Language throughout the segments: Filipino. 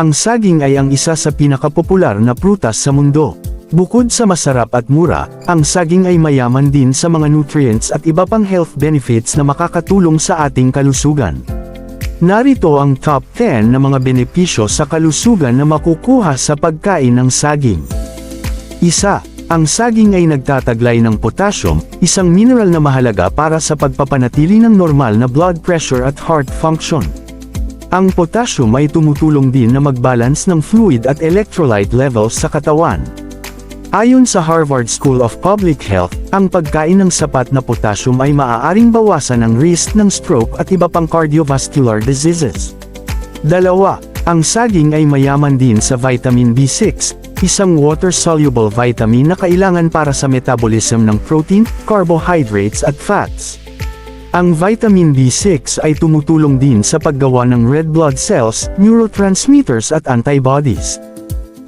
Ang saging ay ang isa sa pinakapopular na prutas sa mundo. Bukod sa masarap at mura, ang saging ay mayaman din sa mga nutrients at iba pang health benefits na makakatulong sa ating kalusugan. Narito ang top 10 na mga benepisyo sa kalusugan na makukuha sa pagkain ng saging. Isa, ang saging ay nagtataglay ng potassium, isang mineral na mahalaga para sa pagpapanatili ng normal na blood pressure at heart function. Ang potassium ay tumutulong din na mag-balance ng fluid at electrolyte levels sa katawan. Ayon sa Harvard School of Public Health, ang pagkain ng sapat na potassium ay maaaring bawasan ang risk ng stroke at iba pang cardiovascular diseases. Dalawa, ang saging ay mayaman din sa vitamin B6, isang water-soluble vitamin na kailangan para sa metabolism ng protein, carbohydrates at fats. Ang vitamin B6 ay tumutulong din sa paggawa ng red blood cells, neurotransmitters at antibodies.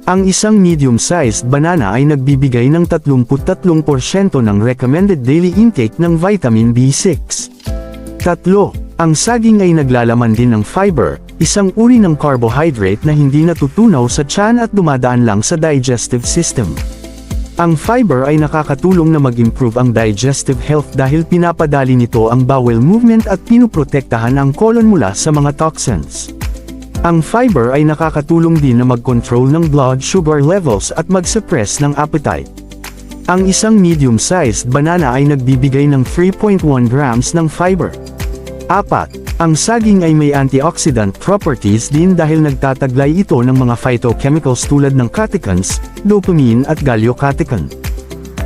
Ang isang medium-sized banana ay nagbibigay ng 33% ng recommended daily intake ng vitamin B6. Tatlo, ang saging ay naglalaman din ng fiber, isang uri ng carbohydrate na hindi natutunaw sa tiyan at dumadaan lang sa digestive system. Ang fiber ay nakakatulong na mag-improve ang digestive health dahil pinapadali nito ang bowel movement at pinuprotektahan ang colon mula sa mga toxins. Ang fiber ay nakakatulong din na mag-control ng blood sugar levels at mag-suppress ng appetite. Ang isang medium-sized banana ay nagbibigay ng 3.1 grams ng fiber. Apat, ang saging ay may antioxidant properties din dahil nagtataglay ito ng mga phytochemicals tulad ng catechins, dopamine at galiocatechin.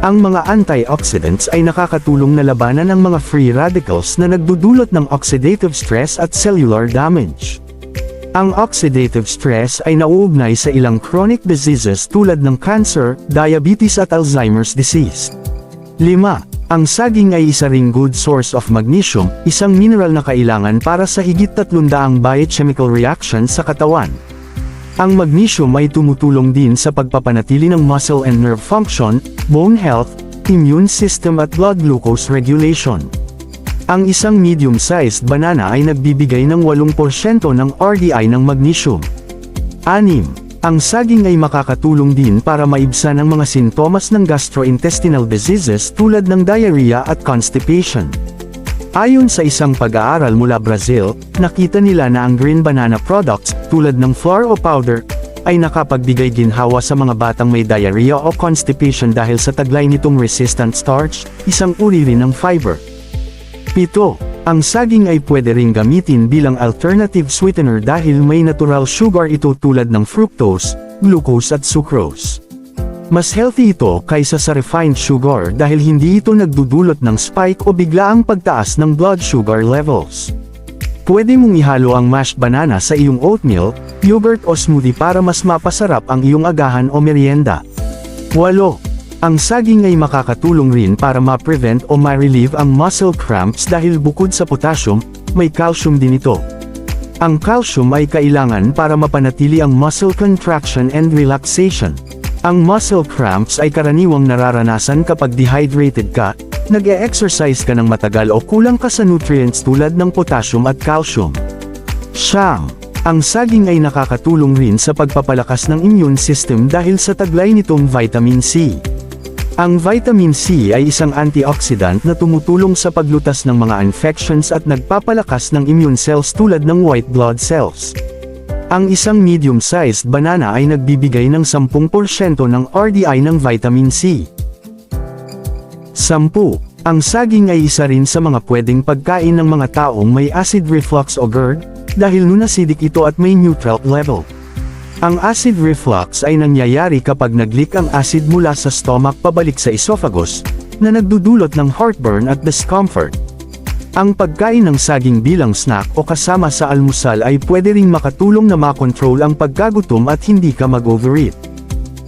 Ang mga antioxidants ay nakakatulong na labanan ang mga free radicals na nagdudulot ng oxidative stress at cellular damage. Ang oxidative stress ay nauugnay sa ilang chronic diseases tulad ng cancer, diabetes at Alzheimer's disease. 5. Ang saging ay isa ring good source of magnesium, isang mineral na kailangan para sa higit 300 biochemical reactions sa katawan. Ang magnesium ay tumutulong din sa pagpapanatili ng muscle and nerve function, bone health, immune system at blood glucose regulation. Ang isang medium-sized banana ay nagbibigay ng 8% ng RDI ng magnesium. 6. Ang saging ay makakatulong din para maibsan ang mga sintomas ng gastrointestinal diseases tulad ng diarrhea at constipation. Ayon sa isang pag-aaral mula Brazil, nakita nila na ang green banana products, tulad ng flour o powder, ay nakapagbigay ginhawa sa mga batang may diarrhea o constipation dahil sa taglay nitong resistant starch, isang uri rin ng fiber. 7. Ang saging ay pwede ring gamitin bilang alternative sweetener dahil may natural sugar ito tulad ng fructose, glucose at sucrose. Mas healthy ito kaysa sa refined sugar dahil hindi ito nagdudulot ng spike o biglaang pagtaas ng blood sugar levels. Pwede mong ihalo ang mashed banana sa iyong oatmeal, yogurt o smoothie para mas mapasarap ang iyong agahan o merienda. 8. Ang saging ay makakatulong rin para ma-prevent o ma-relieve ang muscle cramps dahil bukod sa potassium, may calcium din ito. Ang calcium ay kailangan para mapanatili ang muscle contraction and relaxation. Ang muscle cramps ay karaniwang nararanasan kapag dehydrated ka, nag-e-exercise ka ng matagal o kulang ka sa nutrients tulad ng potassium at calcium. Siyam. Ang saging ay nakakatulong rin sa pagpapalakas ng immune system dahil sa taglay nitong vitamin C. Ang vitamin C ay isang antioxidant na tumutulong sa paglutas ng mga infections at nagpapalakas ng immune cells tulad ng white blood cells. Ang isang medium-sized banana ay nagbibigay ng 10% ng RDI ng vitamin C. 10. Ang saging ay isa rin sa mga pwedeng pagkain ng mga taong may acid reflux o GERD, dahil nun-acidic ito at may neutral level. Ang acid reflux ay nangyayari kapag naglik ang acid mula sa stomach pabalik sa esophagus, na nagdudulot ng heartburn at discomfort. Ang pagkain ng saging bilang snack o kasama sa almusal ay pwede ring makatulong na makontrol ang pagkagutom at hindi ka mag-overeat.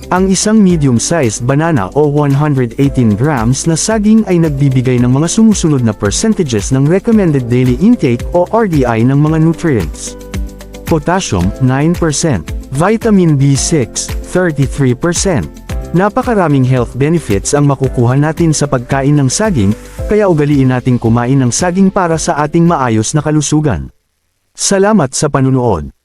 Ang isang medium-sized banana o 118 grams na saging ay nagbibigay ng mga sumusunod na percentages ng recommended daily intake o RDI ng mga nutrients. Potassium, 9%. Vitamin B6, 33%. Napakaraming health benefits ang makukuha natin sa pagkain ng saging, kaya ugaliin nating kumain ng saging para sa ating maayos na kalusugan. Salamat sa panunood.